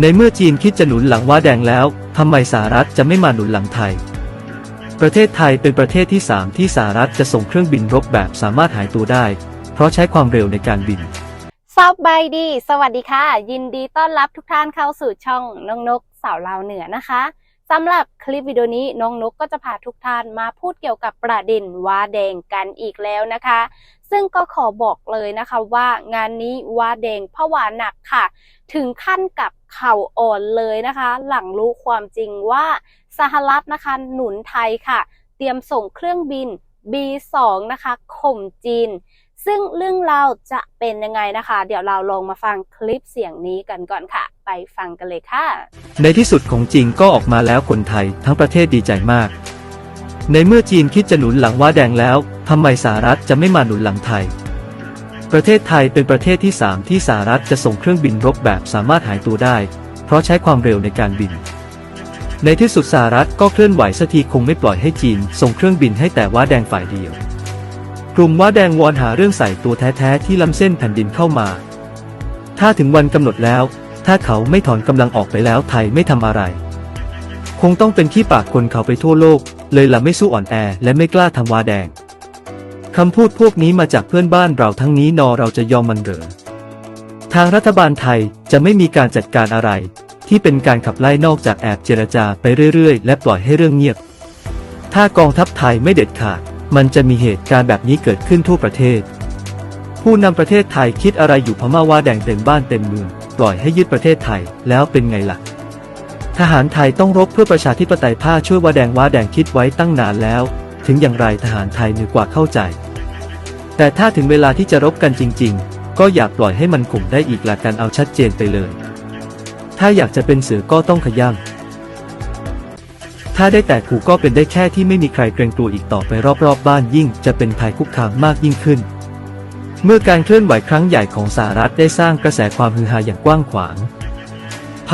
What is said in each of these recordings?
ในเมื่อจีนคิดจะหนุนหลังว้าแดงแล้วทำไมสหรัฐจะไม่มาหนุนหลังไทย ประเทศไทยเป็นประเทศที่ 3 ที่สหรัฐจะส่งเครื่องบินรบแบบสามารถหายตัวได้ เพราะใช้ความเร็วในการบินสบายดี สวัสดีค่ะ ยินดีต้อนรับทุกท่านเข้าสู่ช่องน้องนกสาวลาวเหนือนะคะสำหรับคลิปวิดีโอนี้น้องนกก็จะพาทุกท่านมาพูดเกี่ยวกับประเด็นว้าแดงกันอีกแล้วนะคะ ซึ่งก็ขอบอกเลยนะคะว่างานนี้ว้าแดงผวาหนักค่ะ ถึงขั้นกับเข่าอ่อนเลยนะคะ หลังรู้ความจริงว่าสหรัฐนะคะหนุนไทยค่ะ เตรียมส่งเครื่องบิน B2 นะคะข่มจีน ซึ่งเรื่องเราจะเป็นยังไงนะคะ เดี๋ยวเราลองมาฟังคลิปเสียงนี้กันก่อนค่ะ ไปฟังกันเลยค่ะ ในที่สุดของจริงก็ออกมาแล้วคนไทยทั้งประเทศดีใจมาก ในเมื่อจีนคิดจะหนุนหลังว้าแดงแล้วทำไมสหรัฐจะไม่มาหนุนหลังไทย ประเทศไทยเป็นประเทศที่ 3 ที่สหรัฐจะส่งเครื่องบินรบแบบสามารถหายตัวได้ เพราะใช้ความเร็วในการบิน ในที่สุดสหรัฐก็เคลื่อนไหวสักทีคงไม่ปล่อยให้จีน ส่งเครื่องบินให้แต่ว้าแดงฝ่ายเดียว กลุ่มว้าแดงวอนหาเรื่องใส่ตัวแท้ๆที่ล้ำเส้นแผ่นดินเข้ามา ถ้าถึงวันกำหนดแล้ว ถ้าเขาไม่ถอนกำลังออกไปแล้วไทยไม่ทำอะไร คงต้องเป็นขี้ปากคนเขาไปทั่วโลก เลยละไม่สู้อ่อนแอและไม่กล้าทำวาแดงคำพูดพวกนี้มาจากเพื่อนบ้านเราทั้งนี้นอเราจะยอมมันเหรอทางรัฐบาลไทยจะไม่มีการจัดการอะไร ที่เป็นการขับไล่นอกจากแอบเจรจาไปเรื่อยๆ และปล่อยให้เรื่องเงียบ ถ้ากองทัพไทยไม่เด็ดขาด มันจะมีเหตุการณ์แบบนี้เกิดขึ้นทั่วประเทศ ผู้นำประเทศไทยคิดอะไรอยู่พม่าว่าแดงเต็มบ้านเต็มเมือง ปล่อยให้ยึดประเทศไทยแล้วเป็นไงล่ะ ทหารไทยต้องรบเพื่อประชาธิปไตยผ้าช่วยว่าแดงว่าแดงคิดไว้ตั้งนานแล้ว ถึงอย่างไรทหารไทยเหนือกว่าเข้าใจ แต่ถ้าถึงเวลาที่จะรบกันจริง ๆ ก็อย่าปล่อยให้มันข่มได้อีกละกันเอาชัดเจนไปเลย ถ้าอยากจะเป็นเสือก็ต้องขย่ำถ้าได้แต่ขู่ก็เป็นได้แค่ที่ไม่มีใครเกรงกลัวอีกต่อไปรอบๆบบ้านยิ่งจะเป็นภัยคุกคามมากยิ่งขึ้น เมื่อการเคลื่อนไหวครั้งใหญ่ของสหรัฐได้สร้างกระแสความฮือฮาอย่างกว้างขวาง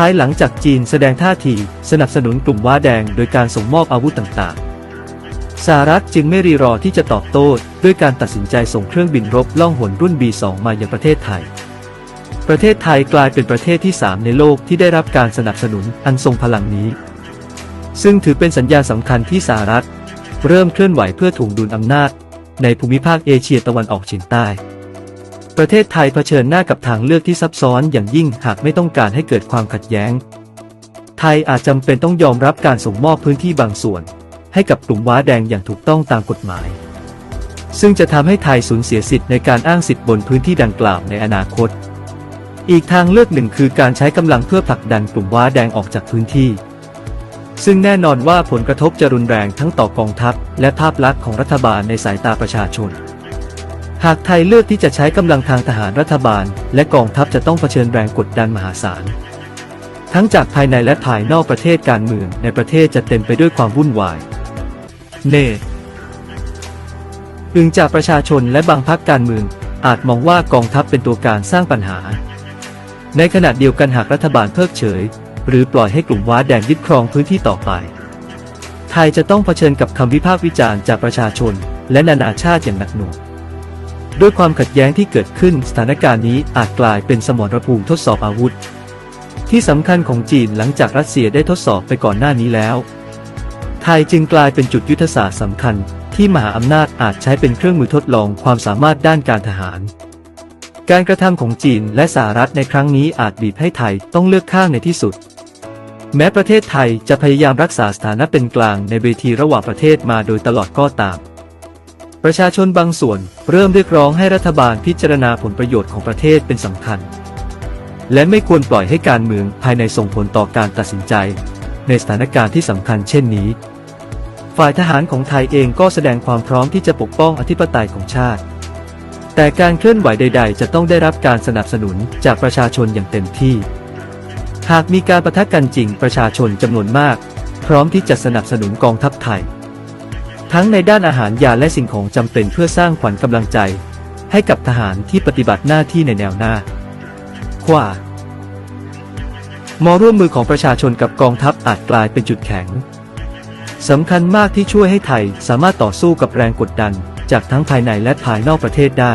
ภายหลังจากจีนแสดงท่าทีสนับสนุนกลุ่มว้าแดงโดยการส่งมอบอาวุธต่างๆ สหรัฐจึงไม่รีรอที่จะตอบโต้ด้วยการตัดสินใจส่งเครื่องบินรบล่องหนรุ่น B2 มายังประเทศไทย ประเทศไทยกลายเป็นประเทศที่ 3 ในโลกที่ได้รับการสนับสนุนอันทรงพลังนี้ ซึ่งถือเป็นสัญญาสำคัญที่สหรัฐ เริ่มเคลื่อนไหวเพื่อถ่วงดุลอำนาจ ในภูมิภาคเอเชียตะวันออกเฉียงใต้ ประเทศไทยเผชิญหน้ากับทางเลือกที่ซับซ้อนอย่างยิ่งหากไม่ต้องการให้เกิดความขัดแย้ง ไทยอาจจำเป็นต้องยอมรับการส่งมอบพื้นที่บางส่วน ให้กับกลุ่มว้าแดงอย่างถูกต้องตามกฎหมาย ซึ่งจะทำให้ไทยสูญเสียสิทธิ์ในการอ้างสิทธิ์บนพื้นที่ดังกล่าวในอนาคต อีกทางเลือกหนึ่งคือการใช้กำลังเพื่อผลักดันกลุ่มว้าแดงออกจากพื้นที่ ซึ่งแน่นอนว่าผลกระทบจะรุนแรงทั้งต่อกองทัพ และภาพลักษณ์ของรัฐบาลในสายตาประชาชน หากไทยเลือกที่จะใช้กำลังทางทหารรัฐบาล และกองทัพจะต้องเผชิญแรงกดดันมหาศาล ทั้งจากภายในและภายนอกประเทศการเมืองในประเทศจะเต็มไปด้วยความวุ่นวาย เน่อึงจากประชาชนและบางพรรคการเมือง อาจมองว่ากองทัพเป็นตัวการสร้างปัญหา ในขณะเดียวกันหากรัฐบาลเพิกเฉย หรือปล่อยให้กลุ่มว้าแดงยึดครองพื้นที่ต่อไป ไทยจะต้องเผชิญกับคำวิพากษ์วิจารณ์จากประชาชน และนานาชาติอย่างหนักหน่วง ด้วยความขัดแย้งที่เกิดขึ้นสถานการณ์นี้อาจกลายเป็นสมรภูมิทดสอบอาวุธ ที่สำคัญของจีนหลังจากรัสเซียได้ทดสอบไปก่อนหน้านี้แล้ว ไทยจึงกลายเป็นจุดยุทธศาสตร์สำคัญ ที่มหาอำนาจอาจใช้เป็นเครื่องมือทดลองความสามารถด้านการทหาร การกระทำของจีนและสหรัฐในครั้งนี้อาจบีบให้ไทยต้องเลือกข้างในที่สุด แม้ประเทศไทยจะพยายามรักษาสถานะเป็นกลางในเวทีระหว่างประเทศมาโดยตลอดก็ตาม ประชาชนบางส่วนเริ่มเรียกร้องให้รัฐบาลพิจารณาผลประโยชน์ของประเทศเป็นสำคัญ และไม่ควรปล่อยให้การเมืองภายในส่งผลต่อการตัดสินใจ ในสถานการณ์ที่สำคัญเช่นนี้ ฝ่ายทหารของไทยเองก็แสดงความพร้อมที่จะปกป้องอธิปไตยของชาติ แต่การเคลื่อนไหวใด ๆ จะต้องได้รับการสนับสนุนจากประชาชนอย่างเต็มที่ หากมีการประทะกันจริงประชาชนจำนวนมาก พร้อมที่จะสนับสนุนกองทัพไทย ทั้งในด้านอาหารยาและสิ่งของจำเป็นเพื่อสร้างขวัญกำลังใจ ให้กับทหารที่ปฏิบัติหน้าที่ในแนวหน้า ขวามอร่วมมือของประชาชนกับกองทัพอาจกลายเป็นจุดแข็งสำคัญมากที่ช่วยให้ไทยสามารถต่อสู้กับแรงกดดัน จากทั้งภายในและภายนอกประเทศได้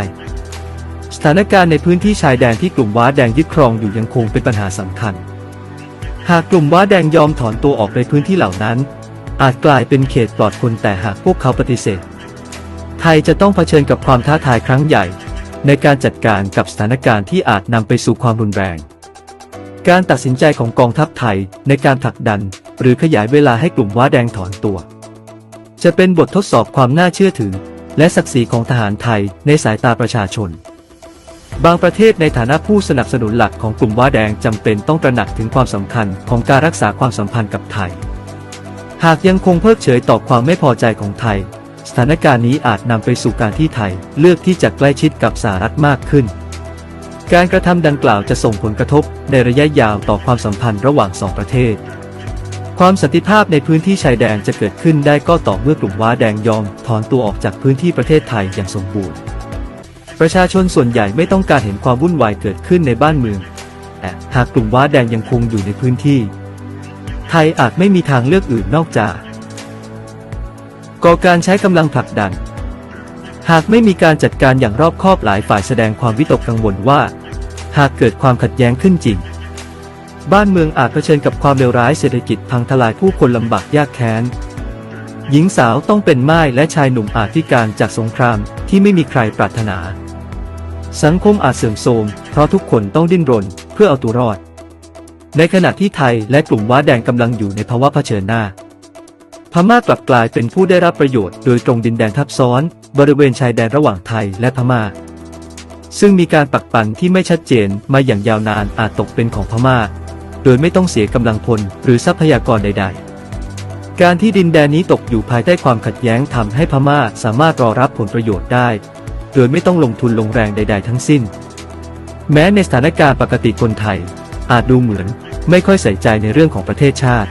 สถานการณ์ในพื้นที่ชายแดนที่กลุ่มว้าแดงยึดครองอยู่ยังคงเป็นปัญหาสำคัญ หากกลุ่มว้าแดงยอมถอนตัวออกในพื้นที่เหล่านั้น อาจกลายเป็นเขตปลอดคนแต่หากพวกเขาปฏิเสธ ไทยจะต้องเผชิญกับความท้าทายครั้งใหญ่ ในการจัดการกับสถานการณ์ที่อาจนำไปสู่ความรุนแรง การตัดสินใจของกองทัพไทยในการผลักดัน หรือขยายเวลาให้กลุ่มว้าแดงถอนตัว จะเป็นบททดสอบความน่าเชื่อถือ และศักดิ์ศรีของทหารไทยในสายตาประชาชนบางประเทศในฐานะผู้สนับสนุนหลักของกลุ่มว้าแดงจำเป็นต้องตระหนักถึงความสำคัญของการรักษาความสัมพันธ์กับไทย หากยังคงเพิกเฉยต่อความไม่พอใจของไทย สถานการณ์นี้อาจนำไปสู่การที่ไทยเลือกที่จะใกล้ชิดกับสหรัฐมากขึ้น การกระทำดังกล่าวจะส่งผลกระทบในระยะยาวต่อความสัมพันธ์ระหว่างสองประเทศ ความสันติภาพในพื้นที่ชายแดนจะเกิดขึ้นได้ก็ต่อเมื่อกลุ่มว้าแดงยอมถอนตัวออกจากพื้นที่ประเทศไทยอย่างสมบูรณ์ ประชาชนส่วนใหญ่ไม่ต้องการเห็นความวุ่นวายเกิดขึ้นในบ้านเมืองแต่หากกลุ่มว้าแดงยังคงอยู่ในพื้นที่ ทยอาจไม่มีทางเลือกอื่นนอกจากก่อการใช้กำลังผลักดัน หากไม่มีการจัดการอย่างรอบคอบหลายฝ่ายแสดงความวิตกกังวลว่า หากเกิดความขัดแย้งขึ้นจริง บ้านเมืองอาจเผชิญกับความเลวร้ายเศรษฐกิจพังทลายผู้คนลำบากยากแค้น หญิงสาวต้องเป็นม่ายและชายหนุ่มอาจพิการจากสงครามที่ไม่มีใครปรารถนา สังคมอาจเสื่อมโทรมเพราะทุกคนต้องดิ้นรนเพื่อเอาตัวรอด ในขณะที่ไทยและกลุ่มว้าแดงกำลังอยู่ในภาวะเผชิญหน้า พม่ากลับกลายเป็นผู้ได้รับประโยชน์โดยตรงดินแดนทับซ้อน บริเวณชายแดนระหว่างไทยและพม่า ซึ่งมีการปักปันที่ไม่ชัดเจนมาอย่างยาวนานอาจตกเป็นของพม่า โดยไม่ต้องเสียกำลังพลหรือทรัพยากรใด ๆการที่ดินแดนนี้ตกอยู่ภายใต้ความขัดแย้งทำให้พม่าสามารถรอรับผลประโยชน์ได้ โดยไม่ต้องลงทุนลงแรงใด ๆ ทั้งสิ้น แม้ในสถานการณ์ปกติคนไทย อาจดูเหมือน ไม่ค่อยใส่ใจในเรื่องของประเทศชาติ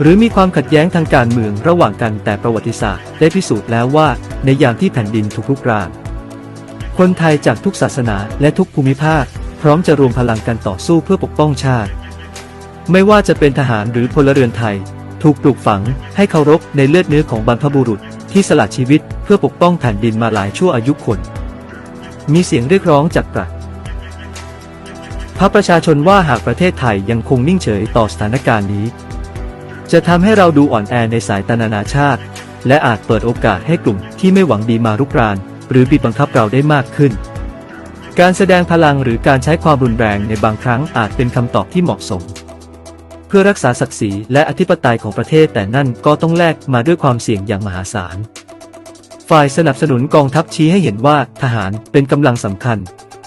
หรือมีความขัดแย้งทางการเมืองระหว่างกันแต่ประวัติศาสตร์ ได้พิสูจน์แล้วว่าในยามที่แผ่นดินถูกลุกรานคนไทยจากทุกศาสนาและทุกภูมิภาค พร้อมจะรวมพลังกันต่อสู้เพื่อปกป้องชาติ ไม่ว่าจะเป็นทหารหรือพลเรือนไทย ถูกปลูกฝังให้เคารพในเลือดเนื้อของบรรพบุรุษ ที่สละชีวิตเพื่อปกป้องแผ่นดินมาหลายชั่วอายุคน มีเสียงเรียกร้องจากปรัช พระประชาชนว่าหากประเทศไทยยังคงนิ่งเฉยต่อสถานการณ์นี้ จะทำให้เราดูอ่อนแอในสายตานานาชาติ และอาจเปิดโอกาสให้กลุ่มที่ไม่หวังดีมารุกราน หรือบีบบังคับเราได้มากขึ้น การแสดงพลังหรือการใช้ความรุนแรงในบางครั้งอาจเป็นคำตอบที่เหมาะสม เพื่อรักษาศักดิ์ศรีและอธิปไตยของประเทศแต่นั่นก็ต้องแลกมาด้วยความเสี่ยงอย่างมหาศาลฝ่ายสนับสนุนกองทัพชี้ให้เห็นว่าทหารเป็นกำลังสำคัญ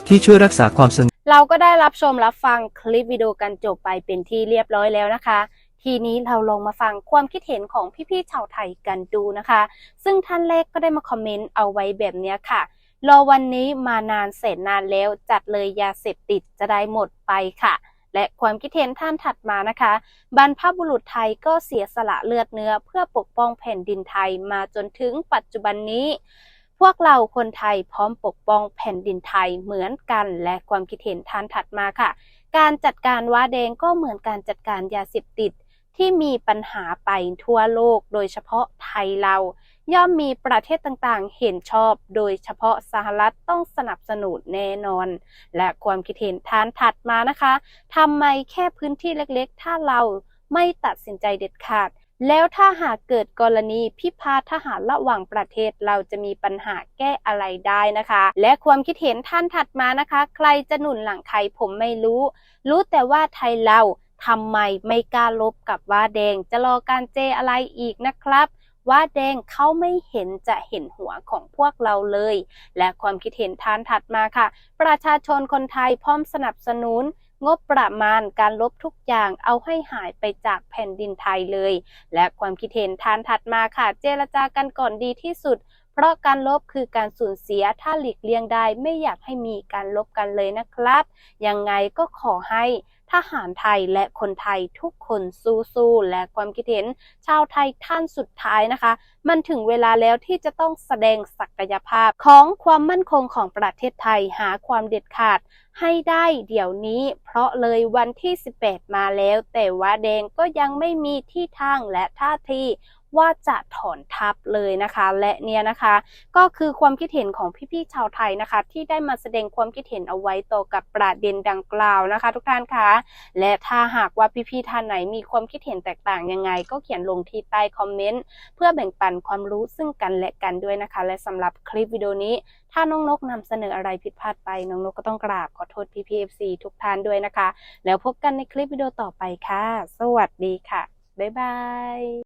ที่ช่วยรักษาความสงบ เราก็ได้รับชมรับฟังคลิปวิดีโอกันจบไปเป็นที่เรียบร้อยแล้วนะคะ ทีนี้เราลองมาฟังความคิดเห็นของพี่ๆชาวไทยกันดูนะคะ ซึ่งท่านแรกก็ได้มาคอมเมนต์เอาไว้แบบนี้ค่ะ รอวันนี้มานานแสนนานแล้วจัดเลยยาเสพติดจะได้หมดไปค่ะและความคิดเห็นท่านถัดมานะคะ บรรพบุรุษไทยก็เสียสละเลือดเนื้อ เพื่อปกป้องแผ่นดินไทยมาจนถึงปัจจุบันนี้ พวกเราคนไทยพร้อมปกป้องแผ่นดินไทยเหมือนกันและความคิดเห็นท่านถัดมาค่ะ การจัดการว้าแดงก็เหมือนการจัดการยาเสพติด ที่มีปัญหาไปทั่วโลก โดยเฉพาะไทยเรา ย่อมมีประเทศต่างๆ เห็นชอบ โดยเฉพาะสหรัฐต้องสนับสนุนแน่นอน และความคิดเห็นท่านถัดมานะคะทำไมแค่พื้นที่เล็กๆ ถ้าเราไม่ตัดสินใจเด็ดขาด แล้วถ้าหากเกิดกรณีพิพาททหารระหว่างประเทศเราจะมีปัญหาแก้อะไรได้นะคะ และความคิดเห็นท่านถัดมานะคะ ใครจะหนุนหลังใครผมไม่รู้ รู้แต่ว่าไทยเราทำไมไม่กล้าลบกับว่าแดงจะรอการเจอะไรอีกนะครับว่าแดงเขาไม่เห็นจะเห็นหัวของพวกเราเลย และความคิดเห็นท่านถัดมาค่ะ ประชาชนคนไทยพร้อมสนับสนุน งบประมาณการลบทุกอย่างเอาให้หายไปจากแผ่นดินไทยเลย และความคิดเห็นทานถัดมาค่ะ เจรจากันก่อนดีที่สุด เพราะการลบคือการสูญเสียถ้าหลีกเลี่ยงได้ไม่อยากให้มีการลบกันเลยนะครับ ยังไงก็ขอให้ ทหารไทยและคนไทยทุกคนสู้ๆและความคิดเห็น ชาวไทยท่านสุดท้ายนะคะ มันถึงเวลาแล้วที่จะต้องแสดงศักยภาพของความมั่นคงของประเทศไทยหาความเด็ดขาดให้ได้เดี๋ยวนี้ เพราะเลยวันที่ 18 มาแล้ว แต่ว่าแดงก็ยังไม่มีที่ทางและท่าที ว่าจะถอนทัพเลยนะคะ และเนี่ยนะคะ ก็คือความคิดเห็นของพี่ๆชาวไทยนะคะ ที่ได้มาแสดงความคิดเห็นเอาไว้ต่อกับประเด็นดังกล่าวนะคะ ทุกท่านคะและถ้าหากว่าพี่ๆท่านไหนมีความคิดเห็นแตกต่างยังไง ก็เขียนลงที่ใต้คอมเมนต์เพื่อแบ่งปันความรู้ซึ่งกันและกันด้วยนะคะ และสำหรับคลิปวิดีโอนี้ ถ้าน้องนกนำเสนออะไรผิดพลาดไปน้องนกก็ต้องกราบขอโทษพี่พีเอฟซีทุกท่านด้วยนะคะ แล้วพบกันในคลิปวิดีโอต่อไปค่ะ สวัสดีค่ะ บ๊ายบาย